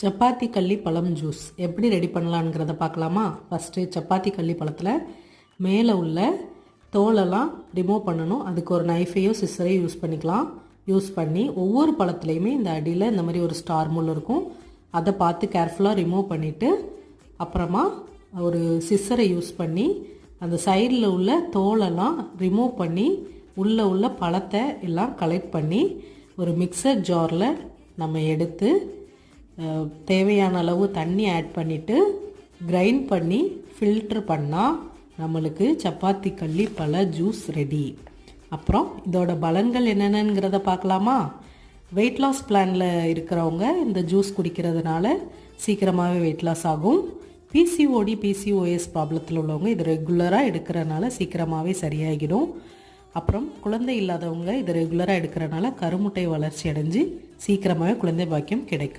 சப்பாத்தி கள்ளி பழம் ஜூஸ். எப்படி ரெடி பண்ணலாங்கிறத பார்க்கலாமா? ஃபஸ்ட்டு சப்பாத்தி கள்ளி பழத்தில் மேலே உள்ள தோலெல்லாம் ரிமூவ் பண்ணணும். அதுக்கு ஒரு நைஃபையோ சிஸ்ஸரையோ யூஸ் பண்ணிக்கலாம். யூஸ் பண்ணி ஒவ்வொரு பழத்துலையுமே இந்த அடியில் இந்த மாதிரி ஒரு ஸ்டார் முள் இருக்கும். அதை பார்த்து கேர்ஃபுல்லாக ரிமூவ் பண்ணிவிட்டு அப்புறமா ஒரு சிஸ்ஸரை யூஸ் பண்ணி அந்த சைடில் உள்ள தோலெல்லாம் ரிமூவ் பண்ணி உள்ளே உள்ள பழத்தை எல்லாம் கலெக்ட் பண்ணி ஒரு மிக்சர் ஜாரில் நம்ம எடுத்து தேவையான அளவு தண்ணி ஆட் பண்ணிவிட்டு கிரைண்ட் பண்ணி ஃபில்ட்ரு பண்ணால் நம்மளுக்கு சப்பாத்தி கள்ளி பல ஜூஸ் ரெடி அப்புறம் இதோட பலன்கள் என்னென்னங்கிறத பார்க்கலாமா? வெயிட் லாஸ் பிளானில் இருக்கிறவங்க இந்த ஜூஸ் குடிக்கிறதுனால சீக்கிரமாகவே வெயிட் லாஸ் ஆகும். பிசிஓடி பிசிஓஎஸ் ப்ராப்ளத்தில் உள்ளவங்க இது ரெகுலராக எடுக்கிறனால சீக்கிரமாகவே சரியாகிடும். அப்புறம் குழந்தை இல்லாதவங்க இது ரெகுலராக எடுக்கிறனால கருமுட்டை வளர்ச்சி அடைஞ்சு சீக்கிரமாகவே குழந்தை பாக்கியம் கிடைக்கும்.